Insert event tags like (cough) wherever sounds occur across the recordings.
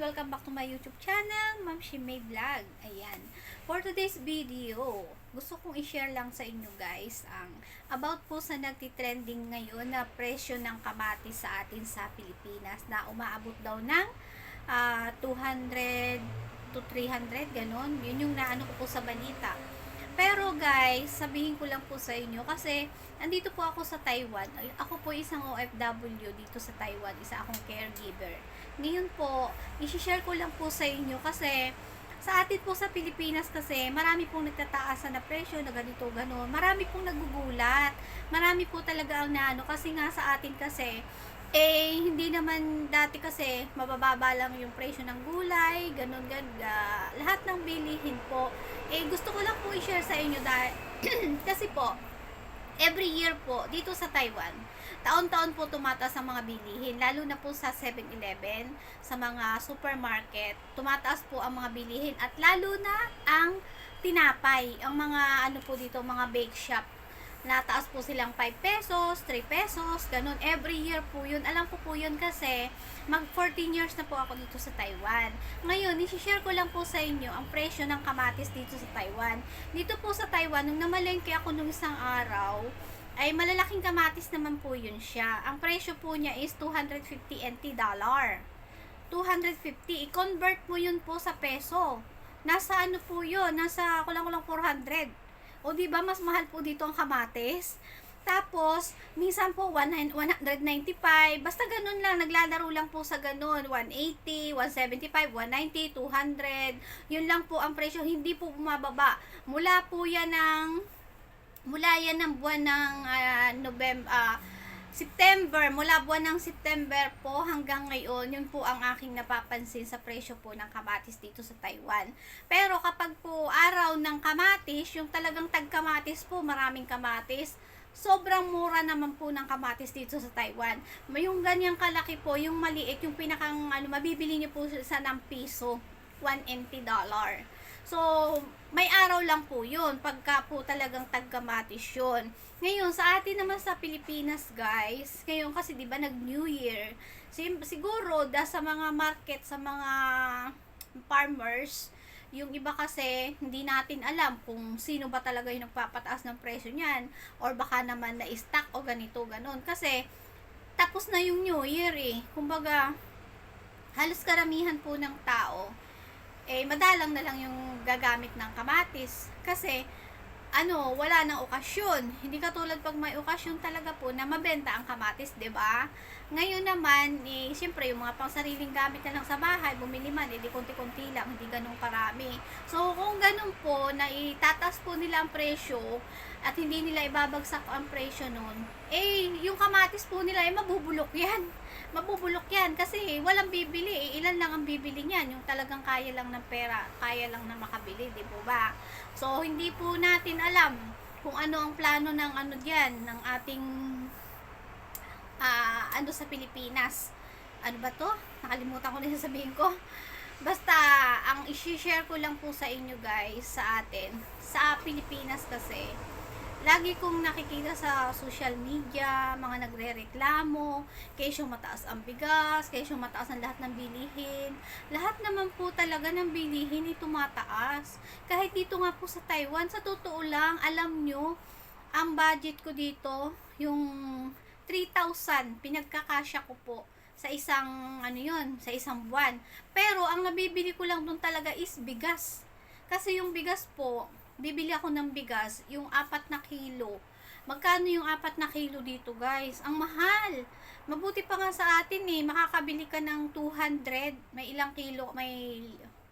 Welcome back to my YouTube channel, Ma'am Shimay Vlog. Ayan. For today's video, gusto kong i-share lang sa inyo guys ang about po sa nagtitrending ngayon na presyo ng kamatis sa atin sa Pilipinas na umaabot daw ng ah, 200 to 300, ganon. Yun yung naano ko po sa balita. Pero guys, sabihin ko lang po sa inyo kasi andito po ako sa Taiwan. Ako po isang OFW dito sa Taiwan, isa akong caregiver. Ngayon po, i-share ko lang po sa inyo kasi sa atin po sa Pilipinas kasi marami pong nagtataasan na presyo na ganito gano'n. Marami pong nagugulat. Marami po talaga ang naano kasi nga sa atin kasi eh hindi naman dati kasi mabababa lang yung presyo ng gulay, ganun ganda. Lahat ng bilihin po eh gusto ko lang po i-share sa inyo dahil (clears throat) kasi po every year po dito sa Taiwan taon-taon po tumataas ang mga bilihin lalo na po sa 7-Eleven sa mga supermarket tumataas po ang mga bilihin at lalo na ang tinapay ang mga ano po dito mga bake shop nataas po silang 5 pesos, 3 pesos, ganun. Every year po yun. Alam ko po yun kasi mag 14 years na po ako dito sa Taiwan. Ngayon, isi-share ko lang po sa inyo ang presyo ng kamatis dito sa Taiwan. Dito po sa Taiwan, nung namalengke ako nung isang araw, ay malalaking kamatis naman po yun siya. Ang presyo po niya is 250 NT dollar. 250. I-convert mo yun po sa peso. Nasa ano po yun? Nasa kulang-kulang 400. O di ba mas mahal po dito ang kamatis? Tapos, minsan po 100 195, basta ganun lang, naglalaro lang po sa ganun, 180, 175, 190, 200, yun lang po ang presyo, hindi po bumababa. Mula po yan ng, mula yan ng buwan ng ah, November, ah, September, mula buwan ng September po hanggang ngayon, yun po ang aking napapansin sa presyo po ng kamatis dito sa Taiwan. Pero kapag po araw ng kamatis, yung talagang tag-kamatis po, maraming kamatis, sobrang mura naman po ng kamatis dito sa Taiwan. May Yung ganyang kalaki po, yung maliit, yung pinakang ano, mabibili niyo po sa ng piso, 1 NT dollar. So, may araw lang po yun, pagka po talagang tag-kamatis yun. Ngayon, sa atin naman sa Pilipinas, guys, ngayon kasi di ba nag-New Year, siguro da sa mga market, sa mga farmers, yung iba kasi hindi natin alam kung sino ba talaga yung nagpapataas ng presyo niyan or baka naman na-stock o ganito, ganon. Kasi tapos na yung New Year eh. Kumbaga, halos karamihan po ng tao eh madalang na lang yung gagamit ng kamatis kasi ano, wala nang okasyon. Hindi katulad pag may okasyon talaga po na mabenta ang kamatis, 'di ba? Ngayon naman, eh, siyempre, yung mga pangsariling gamit na lang sa bahay, bumili man, edi konti-konti lang, hindi ganun karami. So, kung ganun po, na itatas po nila ang presyo, at hindi nila ibabagsak ang presyo nun, eh, yung kamatis po nila, eh, mabubulok yan. (laughs) Mabubulok yan, kasi walang bibili, eh, ilan lang ang bibili niyan, yung talagang kaya lang ng pera, kaya lang na makabili, di po ba? So, hindi po natin alam kung ano ang plano ng ano diyan, ng ating ah ano sa Pilipinas. Ano ba to? Nakalimutan ko na yung ko. Basta, ang i-share ko lang po sa inyo guys, sa atin, sa Pilipinas kasi, lagi kong nakikita sa social media, mga nagre-reklamo, kesyo mataas ang bigas, kesyo mataas ang lahat ng bilihin. Lahat naman po talaga ng bilihin ay tumataas. Kahit dito nga po sa Taiwan, sa totoo lang, alam nyo, ang budget ko dito, yung 3,000, pinagkakasya ko po sa isang, ano yun, sa isang buwan. Pero, ang nabibili ko lang doon talaga is bigas. Kasi yung bigas po, bibili ako ng bigas, yung apat na kilo. Magkano yung apat na kilo dito, guys? Ang mahal. Mabuti pa nga sa atin eh, makakabili ka ng 200, may ilang kilo, may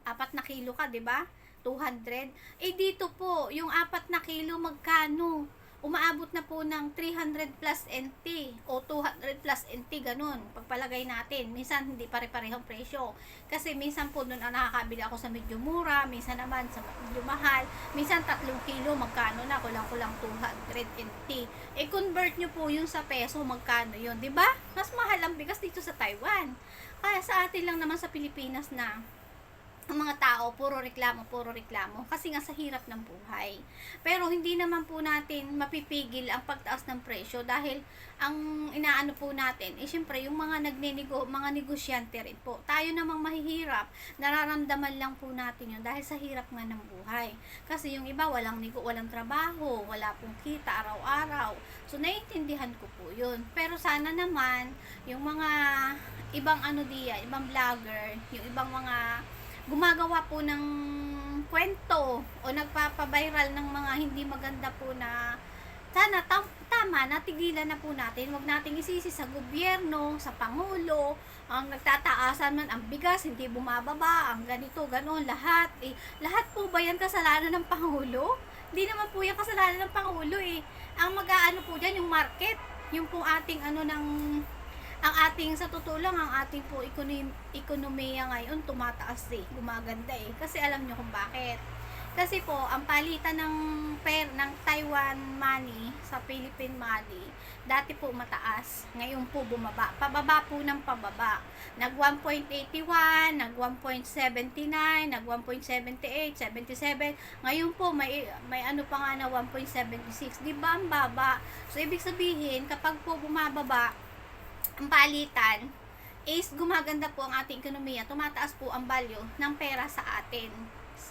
apat na kilo ka, 'di ba? 200. Eh dito po, yung apat na kilo magkano? Umaabot na po ng 300 plus NT o 200 plus NT ganun. Pagpalagay natin, minsan hindi pare-parehong presyo. Kasi minsan po doon ang nakakabili ako sa medyo mura, minsan naman sa medyo mahal, minsan 3 kilo magkano na, kulang-kulang 200 NT. Eh convert nyo po yung sa peso, magkano yun, 'di ba? Mas mahal ang bigas dito sa Taiwan. Kaya sa atin lang naman sa Pilipinas na ang mga tao, puro reklamo, puro reklamo. Kasi nga sa hirap ng buhay. Pero hindi naman po natin mapipigil ang pagtaas ng presyo dahil ang inaano po natin, eh syempre yung mga nagnenego, mga negosyante rin po. Tayo namang mahihirap, nararamdaman lang po natin yun dahil sa hirap nga ng buhay. Kasi yung iba walang nego, walang trabaho, wala pong kita araw-araw. So naiintindihan ko po yun. Pero sana naman yung mga ibang ano diya, ibang vlogger, yung ibang mga gumagawa po ng kwento o nagpapaviral ng mga hindi maganda po na sana tam- tama, natigilan na po natin. Huwag nating isisi sa gobyerno, sa pangulo, ang nagtataasan man ang bigas, hindi bumababa, ang ganito, ganon, lahat. Eh, lahat po ba yan kasalanan ng pangulo? Hindi naman po yan kasalanan ng pangulo eh. Ang mag-aano po dyan, yung market, yung po ating ano ng ang ating sa totoo lang ang ating po ekonomi, ekonomiya ngayon tumataas eh, gumaganda eh. Kasi alam nyo kung bakit. Kasi po, ang palitan ng per ng Taiwan money sa Philippine money, dati po mataas, ngayon po bumaba. Pababa po ng pababa. Nag 1.81, nag 1.79, nag 1.78, 77. Ngayon po may may ano pa nga na 1.76. 'Di ba ang baba? So ibig sabihin, kapag po bumababa, ang palitan is gumaganda po ang ating ekonomiya, tumataas po ang value ng pera sa atin.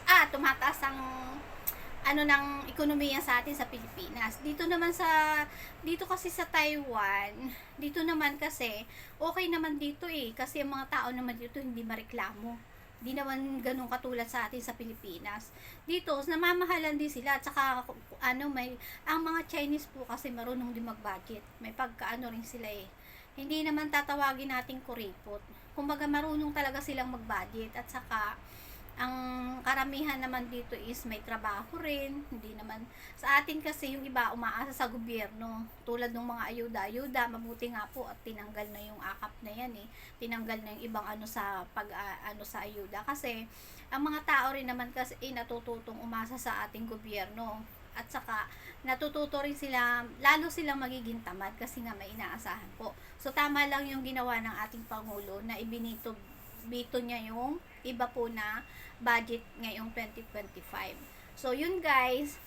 Ah, tumataas ang ano ng ekonomiya sa atin sa Pilipinas. Dito naman sa dito kasi sa Taiwan, dito naman kasi okay naman dito eh kasi ang mga tao naman dito hindi mareklamo. Hindi naman ganun katulad sa atin sa Pilipinas. Dito, namamahalan din sila. At saka, ano, may, ang mga Chinese po kasi marunong din mag-budget. May pagkaano rin sila eh hindi naman tatawagin nating kuripot. Kumbaga marunong talaga silang mag-budget at saka ang karamihan naman dito is may trabaho rin. Hindi naman sa atin kasi yung iba umaasa sa gobyerno. Tulad ng mga ayuda-ayuda, mabuti nga po at tinanggal na yung akap na yan eh. Tinanggal na yung ibang ano sa pag uh, ano sa ayuda kasi ang mga tao rin naman kasi eh, natututong umasa sa ating gobyerno at saka natututo rin sila, lalo silang magiging tamad kasi nga may inaasahan po. So tama lang yung ginawa ng ating Pangulo na ibinito bito niya yung iba po na budget ngayong 2025. So yun guys,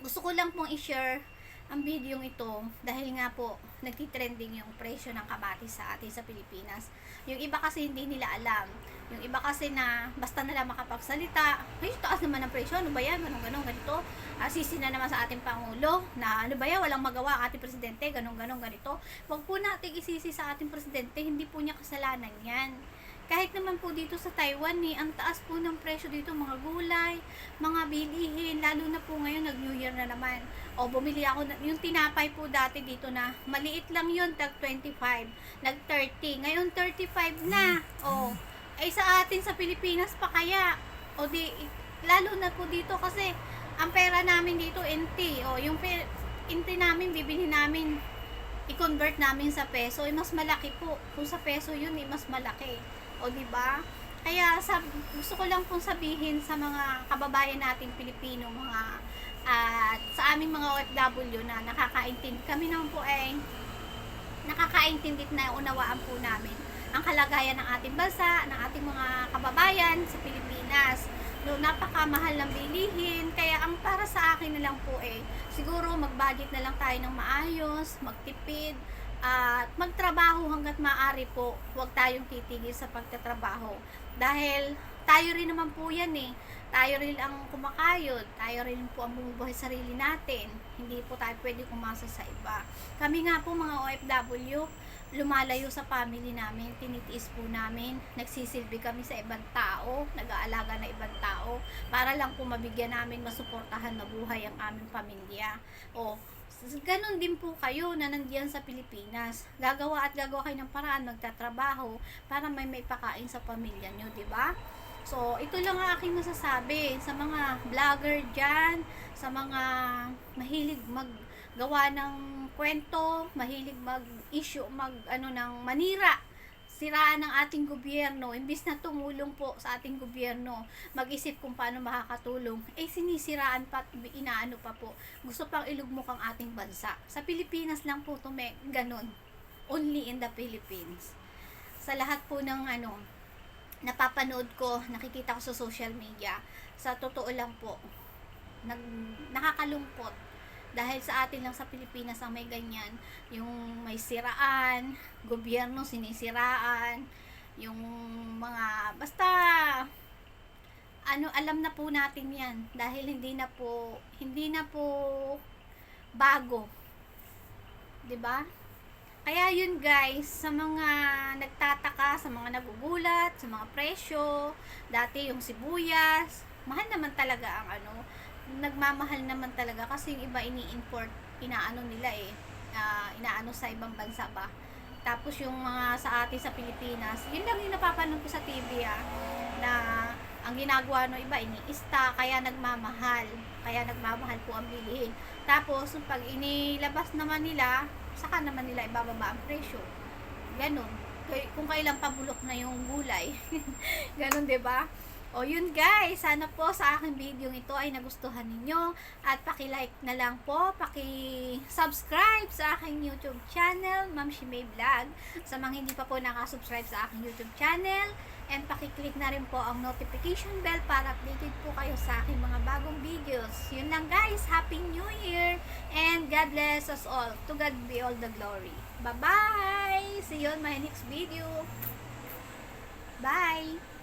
gusto ko lang pong i-share ang video ito dahil nga po nagtitrending yung presyo ng kamatis sa atin sa Pilipinas. Yung iba kasi hindi nila alam. Yung iba kasi na basta na lang makapagsalita, ay taas naman ang presyo, ano ba yan, ganun ganun ganito. Asisi na naman sa ating Pangulo na ano ba yan, walang magawa ating Presidente, ganun ganun ganito. Huwag po natin isisi sa ating Presidente, hindi po niya kasalanan yan kahit naman po dito sa Taiwan eh, ang taas po ng presyo dito, mga gulay, mga bilihin, lalo na po ngayon, nag-New Year na naman. O, bumili ako, na, yung tinapay po dati dito na, maliit lang yun, tag 25, nag 30, ngayon 35 na. O, ay sa atin sa Pilipinas pa kaya, o di, lalo na po dito kasi, ang pera namin dito, NT, o, yung NT namin, bibili namin, i-convert namin sa peso, ay mas malaki po. Kung sa peso yun, eh, mas malaki. O, di ba? Kaya sab gusto ko lang pong sabihin sa mga kababayan nating Pilipino, mga at uh, sa aming mga OFW na nakakaintindi. Kami naman po ay nakakaintindi na unawaan po namin ang kalagayan ng ating bansa, ng ating mga kababayan sa Pilipinas. No, napakamahal ng bilihin. Kaya ang para sa akin na lang po eh, siguro mag-budget na lang tayo ng maayos, magtipid, at magtrabaho hanggat maaari po, huwag tayong titigil sa pagtatrabaho. Dahil tayo rin naman po yan eh. Tayo rin ang kumakayod. Tayo rin po ang bumubuhay sarili natin. Hindi po tayo pwede umasa sa iba. Kami nga po mga OFW, lumalayo sa family namin, tinitiis po namin, nagsisilbi kami sa ibang tao, nag-aalaga na ibang tao, para lang po mabigyan namin masuportahan na buhay ang aming pamilya. O, Ganon din po kayo na nandiyan sa Pilipinas. Gagawa at gagawa kayo ng paraan, magtatrabaho para may may pakain sa pamilya nyo, di ba? So, ito lang ang aking masasabi sa mga vlogger dyan, sa mga mahilig maggawa ng kwento, mahilig mag-issue, mag, ano, ng manira siraan ng ating gobyerno, imbis na tumulong po sa ating gobyerno, mag-isip kung paano makakatulong, eh sinisiraan pa inaano pa po. Gusto pang ilugmok ang ating bansa. Sa Pilipinas lang po ito ganun. Only in the Philippines. Sa lahat po ng ano, napapanood ko, nakikita ko sa social media. Sa totoo lang po, nag, nakakalungkot. Dahil sa atin lang sa Pilipinas ang may ganyan. Yung may siraan, gobyerno sinisiraan, yung mga, basta, ano, alam na po natin yan. Dahil hindi na po, hindi na po bago. 'Di ba? Kaya yun guys, sa mga nagtataka, sa mga nagugulat, sa mga presyo, dati yung sibuyas, mahal naman talaga ang ano, nagmamahal naman talaga kasi yung iba ini-import, inaano nila eh, ah, inaano sa ibang bansa ba. Tapos yung mga sa atin sa Pilipinas, yun lang yung napapanood ko sa TV ah, na ang ginagawa ng iba, ini-ista, kaya nagmamahal. Kaya nagmamahal po ang bilihin. Tapos, pag inilabas naman nila, saka naman nila ibababa ang presyo. Ganon. Kung kailang pabulok na yung gulay. (laughs) Ganon, ba? O yun guys, sana po sa aking video ito ay nagustuhan ninyo at paki-like na lang po, paki-subscribe sa aking YouTube channel, Ma'am Shimay Vlog. Sa mga hindi pa po nakasubscribe sa aking YouTube channel, and paki-click na rin po ang notification bell para updated po kayo sa aking mga bagong videos. Yun lang guys, Happy New Year and God bless us all. To God be all the glory. Bye-bye! See you on my next video. Bye!